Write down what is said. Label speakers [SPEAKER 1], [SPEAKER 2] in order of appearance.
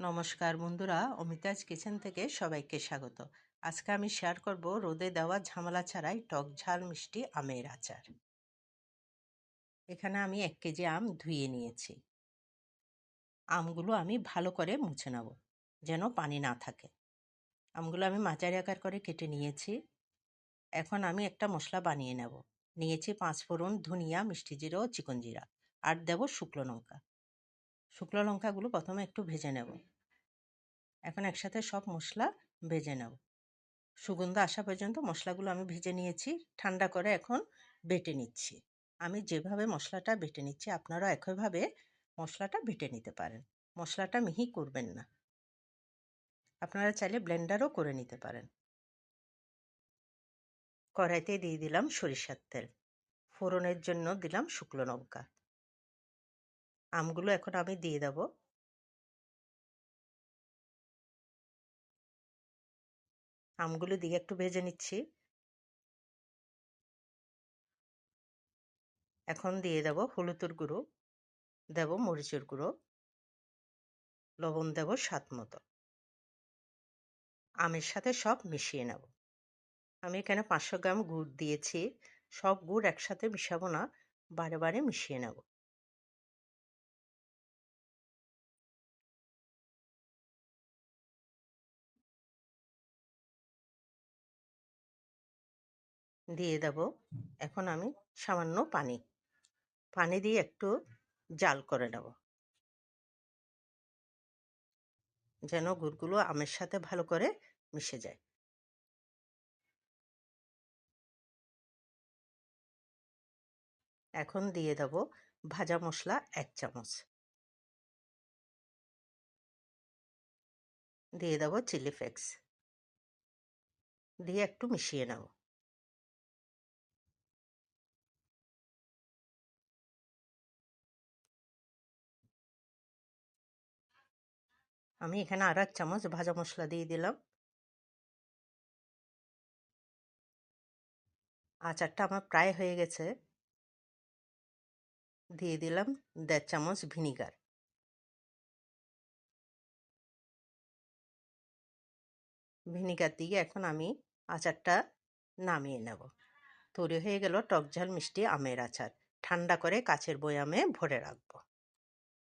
[SPEAKER 1] নমস্কার বন্ধুরা, অমিতাজ কিচেন থেকে সবাইকে স্বাগত। আজকে আমি শেয়ার করব রোদে দেওয়া ঝামেলা ছাড়াই টক ঝাল মিষ্টি আমের আচার। এখানে আমি এক কেজি আম ধুয়ে নিয়েছি। আমগুলো আমি ভালো করে মুছে নেব, যেন পানি না থাকে। আমগুলো আমি মাঝারি আকার করে কেটে নিয়েছি। এখন আমি একটা মশলা বানিয়ে নেব। নিয়েছি পাঁচ ফোড়ন ধনিয়া, মিষ্টি জিরা ও চিকন জিরা। আর দেব শুকনো লঙ্কা। শুকনো লঙ্কাগুলো প্রথমে একটু ভেজে নেব। এখন একসাথে সব মশলা ভেজে নেব। সুগন্ধ আসা পর্যন্ত মশলাগুলো আমি ভেজে নিয়েছি ঠান্ডা করে এখন বেটে নিচ্ছি। আমি যেভাবে মশলাটা বেটে নিচ্ছি আপনারাও একইভাবে মশলাটা বেটে নিতে পারেন। মশলাটা মিহি করবেন না। আপনারা চাইলে ব্লেন্ডারও করে নিতে পারেন। কড়াইতে দিয়ে দিলাম সরিষার তেল। ফোড়নের জন্য দিলাম শুকনো লঙ্কা। আমগুলো এখন আমি দিয়ে দেব। আমগুলো দিয়ে একটু ভেজে নিচ্ছি। এখন দিয়ে দেব হলুদের গুঁড়ো, দেব মরিচের গুঁড়ো, লবণ দেব স্বাদ মতো। আমের সাথে সব মিশিয়ে নেব। আমি এখানে পাঁচশো গ্রাম গুড় দিয়েছি। সব গুড় একসাথে মিশাবো না, বারে বারে মিশিয়ে নেব। দিয়ে দেব। এখন আমি সামান্য পানি। পানি দিয়ে একটু জাল করে নেব। যেন গুড়গুলো আমের সাথে ভালো করে মিশে যায়। এখন দিয়ে দেব ভাজা মশলা এক চামচ। দিয়ে দেব চিলি ফ্লেক্স। দিয়ে একটু মিশিয়ে নেব। আমি এখানে আর এক চামচ ভাজা মশলা দিয়ে দিলাম। আচারটা আমার প্রায় হয়ে গেছে। দিয়ে দিলাম দেড় চামচ ভিনিগার। ভিনিগার দিয়ে এখন আমি আচারটা নামিয়ে নেব। তৈরি হয়ে গেল টকঝাল মিষ্টি আমের আচার। ঠান্ডা করে কাচের বয়ামে ভরে রাখব।